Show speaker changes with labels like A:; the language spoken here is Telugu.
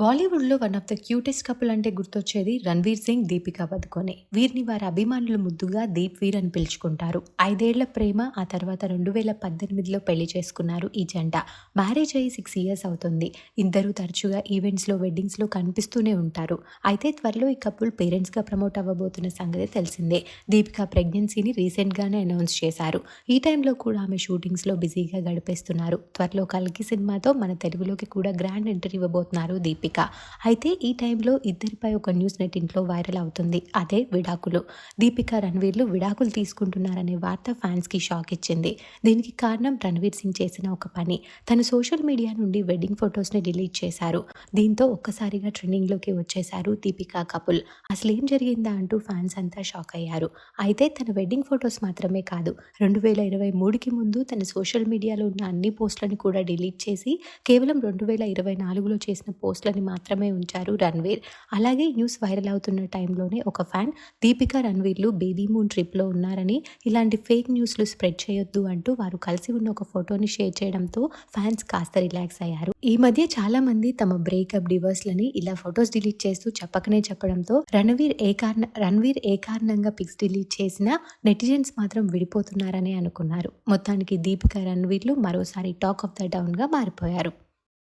A: బాలీవుడ్లో one of the cutest couple అంటే గుర్తొచ్చేది రణ్వీర్ సింగ్ దీపికా పదుకొనే. వీరిని వారి అభిమానులు ముద్దుగా దీప్ వీర్ అని పిలుచుకుంటారు. ఐదేళ్ళ ప్రేమ ఆ తర్వాత రెండు వేల పద్దెనిమిదిలో పెళ్ళి చేసుకున్నారు ఈ జంట. మ్యారేజ్ అయ్యి సిక్స్ ఇయర్స్ అవుతుంది. ఇద్దరు తరచుగా ఈవెంట్స్లో వెడ్డింగ్స్లో కనిపిస్తూనే ఉంటారు. అయితే త్వరలో ఈ కపుల్ పేరెంట్స్గా ప్రమోట్ అవ్వబోతున్న సంగతి తెలిసిందే. దీపికా ప్రెగ్నెన్సీని రీసెంట్గానే అనౌన్స్ చేశారు. ఈ టైంలో కూడా ఆమె షూటింగ్స్లో బిజీగా గడిపేస్తున్నారు. త్వరలో కల్కి సినిమాతో మన తెలుగులోకి కూడా గ్రాండ్ ఎంట్రీ ఇవ్వబోతున్నారు దీపిక అయితే ఈ టైంలో ఇద్దరిపై ఒక న్యూస్ నెట్ ఇంట్లో వైరల్ అవుతుంది. అదే విడాకులు. దీపిక రణ్వీర్లు విడాకులు తీసుకుంటున్నారనే వార్త ఫ్యాన్స్కి షాక్ ఇచ్చింది. దీనికి కారణం రణ్వీర్ సింగ్ చేసిన ఒక పని. తను సోషల్ మీడియా నుండి వెడ్డింగ్ ఫొటోస్ని డిలీట్ చేశారు. దీంతో ఒక్కసారిగా ట్రెండింగ్లోకి వచ్చేశారు దీపికా కపుల్. అసలు ఏం జరిగిందా అంటూ ఫ్యాన్స్ అంతా షాక్ అయ్యారు. అయితే తన వెడ్డింగ్ ఫొటోస్ మాత్రమే కాదు రెండు వేల ఇరవై మూడుకి ముందు తన సోషల్ మీడియాలో ఉన్న అన్ని పోస్టులను కూడా డిలీట్ చేసి కేవలం రెండు వేల ఇరవై నాలుగులో చేసిన పోస్టులను మాత్రమే ఉంచారు రణ్వీర్. అలాగే న్యూస్ వైరల్ అవుతున్న టైంలోనే ఒక ఫ్యాన్ దీపికా రణ్వీర్లు బేబీ మూన్ ట్రిప్లో ఉన్నారని ఇలాంటి ఫేక్ న్యూస్లు స్ప్రెడ్ చేయొద్దు అంటూ వారు కలిసి ఉన్న ఒక ఫోటోని షేర్ చేయడంతో ఫ్యాన్స్ కాస్త రిలాక్స్ అయ్యారు. ఈ మధ్య చాలా మంది తమ బ్రేకప్ డివర్స్లని ఇలా ఫొటోస్ డిలీట్ చేస్తూ చెప్పకనే చెప్పడంతో రణవీర్ ఏ కారణ రణవీర్ ఏ కారణంగా పిక్స్ డిలీట్ చేసినా నెటిజన్స్ మాత్రం విడిపోతున్నారని అనుకున్నారు. మొత్తానికి దీపికా రణవీర్లు మరోసారి టాక్ ఆఫ్ ద డౌన్గా మారిపోయారు.